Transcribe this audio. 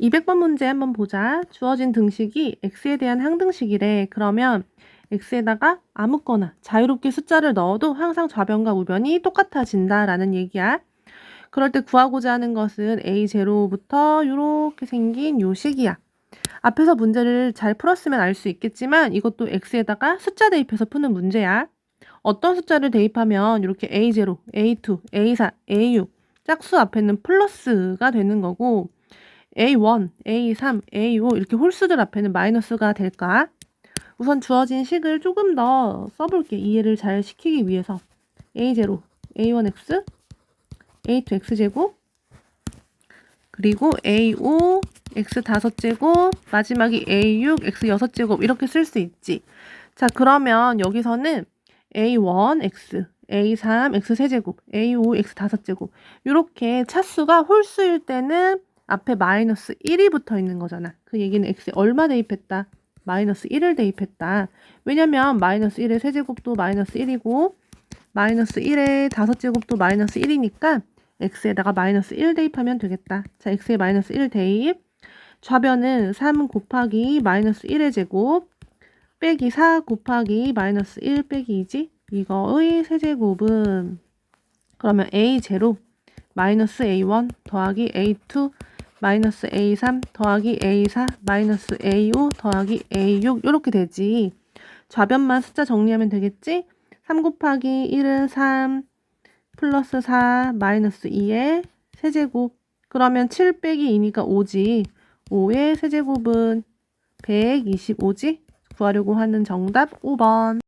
200번 문제 한번 보자. 주어진 등식이 x에 대한 항등식이래. 그러면 x에다가 아무거나 자유롭게 숫자를 넣어도 항상 좌변과 우변이 똑같아진다라는 얘기야. 그럴 때 구하고자 하는 것은 a0부터 이렇게 생긴 요 식이야. 앞에서 문제를 잘 풀었으면 알 수 있겠지만 이것도 x에다가 숫자 대입해서 푸는 문제야. 어떤 숫자를 대입하면 이렇게 a0, a2, a4, a6 짝수 앞에는 플러스가 되는 거고 A1, A3, A5 이렇게 홀수들 앞에는 마이너스가 될까? 우선 주어진 식을 조금 더 써볼게. 이해를 잘 시키기 위해서. A0, A1X, A2X제곱, 그리고 A5, X 5제곱, 마지막이 A6, X 6제곱 이렇게 쓸 수 있지. 자, 그러면 여기서는 A1, X, A3, X 세제곱, A5, X 5제곱 이렇게 차수가 홀수일 때는 앞에 마이너스 1이 붙어 있는 거잖아. 그 얘기는 x에 얼마 대입했다? 마이너스 1을 대입했다. 왜냐면 마이너스 1의 세제곱도 마이너스 1이고 마이너스 1의 다섯 제곱도 마이너스 1이니까 x에다가 마이너스 1 대입하면 되겠다. 자, x에 마이너스 1 대입. 좌변은 3 곱하기 마이너스 1의 제곱 빼기 4 곱하기 마이너스 1 빼기 2지? 이거의 세제곱은 그러면 a0 마이너스 a1 더하기 a2 마이너스 A3 더하기 A4 마이너스 A5 더하기 A6 이렇게 되지. 좌변만 숫자 정리하면 되겠지? 3 곱하기 1은 3 플러스 4 마이너스 2의 세제곱 그러면 7 빼기 2니까 5지. 5의 세제곱은 125지? 구하려고 하는 정답 5번.